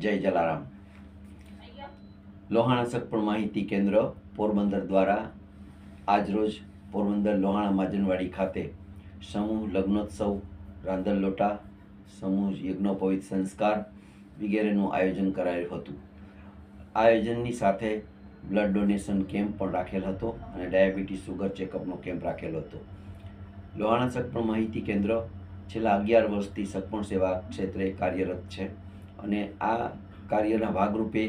જય જલારામ. લોહાણા સગપણ માહિતી કેન્દ્ર પોરબંદર દ્વારા આજરોજ પોરબંદર લોહાણા માજનવાડી ખાતે સમૂહ લગ્નોત્સવ, રાંધણ લોટા, સમૂહ યજ્ઞોપવિત સંસ્કાર વગેરેનું આયોજન કરાયું હતું. આયોજનની સાથે બ્લડ ડોનેશન કેમ્પ પણ રાખેલ હતો અને ડાયાબિટીસ સુગર ચેકઅપનો કેમ્પ રાખેલો હતો. લોહાણા સગપણ માહિતી કેન્દ્ર છેલ્લા અગિયાર વર્ષથી સગપણ સેવા ક્ષેત્રે કાર્યરત છે. અને આ કાર્યના ભાગરૂપે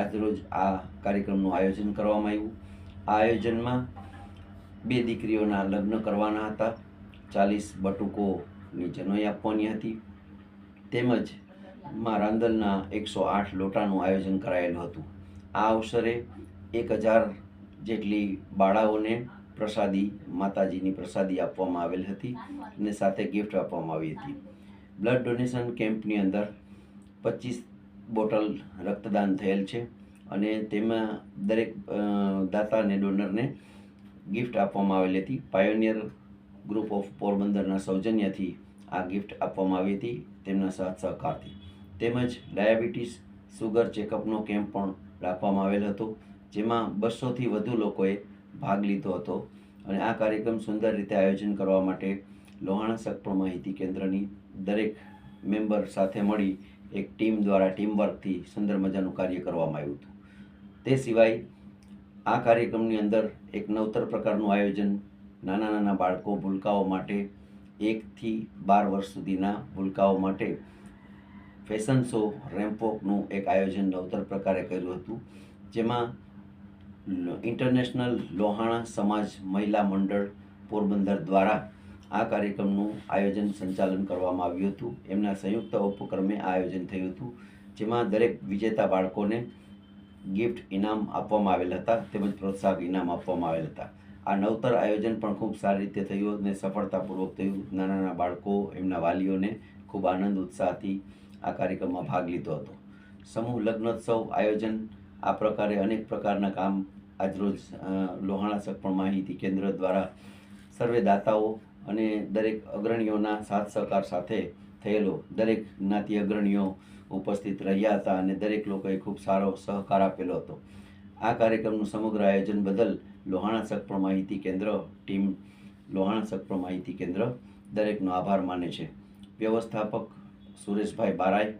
આજરોજ આ કાર્યક્રમનું આયોજન કરવામાં આવ્યું. આ આયોજનમાં બે દીકરીઓના લગ્ન કરવાના હતા. ચાલીસ બટુકોની જનોઈ આપવાની હતી. તેમજમાં રાંદલના એકસો આઠ લોટાનું આયોજન કરાયેલું હતું. આ અવસરે એક હજાર જેટલી બાળાઓને પ્રસાદી, માતાજીની પ્રસાદી આપવામાં આવેલ હતી અને સાથે ગિફ્ટ આપવામાં આવી હતી. બ્લડ ડોનેશન કેમ્પની અંદર પચીસ બોટલ રક્તદાન થયેલ છે અને તેમાં દરેક દાતા અને ડોનરને ગિફ્ટ આપવામાં આવેલી હતી. પાયોનિયર ગ્રુપ ઓફ પોરબંદરના સૌજન્યથી આ ગિફ્ટ આપવામાં આવી હતી, તેમના સાથ સહકારથી. તેમજ ડાયાબિટીસ સુગર ચેકઅપનો કેમ્પ પણ રાખવામાં આવેલ હતો, જેમાં બસોથી વધુ લોકોએ ભાગ લીધો હતો અને આ કાર્યક્રમ સુંદર રીતે આયોજન કરવા માટે લોહાણા સગપણ માહિતી કેન્દ્રની દરેક મેમ્બર સાથે મળી એક ટીમ દ્વારા ટીમ વર્કથી સુંદર મજાનું કાર્ય કરવામાં આવ્યું હતું. તે સિવાય આ કાર્યક્રમની અંદર એક નવતર પ્રકારનું આયોજન નાના નાના બાળકો ભૂલકાઓ માટે એકથી બાર વર્ષ સુધીના ભૂલકાઓ માટે ફેશન શો રેમ્પોકનું એક આયોજન નવતર પ્રકારે કર્યું હતું. જેમાં ઇન્ટરનેશનલ લોહાણા સમાજ મહિલા મંડળ પોરબંદર દ્વારા આ કાર્યક્રમનું આયોજન સંચાલન કરવામાં આવ્યું હતું. એમના સંયુક્ત ઉપક્રમે આયોજન થયું હતું, જેમાં દરેક વિજેતા બાળકોને ગિફ્ટ ઇનામ આપવામાં આવેલ હતા તેમજ પ્રોત્સાહક ઇનામ આપવામાં આવેલ હતા. આ નવતર આયોજન પણ ખૂબ સારી રીતે થયું અને સફળતાપૂર્વક થયું. નાના નાના બાળકો એમના વાલીઓને ખૂબ આનંદ, ઉત્સાહથી આ કાર્યક્રમમાં ભાગ લીધો હતો. સમૂહ લગ્નોત્સવ આયોજન આ પ્રકારે અનેક પ્રકારના કામ આજરોજ લોહાણા સગપણ માહિતી કેન્દ્ર દ્વારા સર્વે દાતાઓ અને દરેક અગ્રણીઓના સાથ સહકાર સાથે થયેલો દરેક જ્ઞાતિ અગ્રણીઓ ઉપસ્થિત રહ્યા હતા અને દરેક લોકોએ ખૂબ સારો સહકાર આપેલો હતો. આ કાર્યક્રમનું સમગ્ર આયોજન બદલ લોહાણા સગપણ માહિતી કેન્દ્ર ટીમ, લોહાણા સગપણ માહિતી કેન્દ્ર દરેકનો આભાર માને છે. વ્યવસ્થાપક સુરેશભાઈ બારાઈ,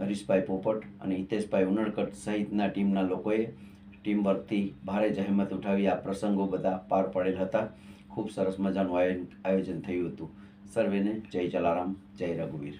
હરીશભાઈ પોપટ અને હિતેશભાઈ ઉનડકટ સહિતના ટીમના લોકોએ ટીમ વર્કથી ભારે જહેમત ઉઠાવી આ પ્રસંગો બધા પાર પડેલ હતા. ખૂબ સરસ મજાનું આયોજન થયું હતું. સર્વેને જય જલારામ જય રઘુવીર.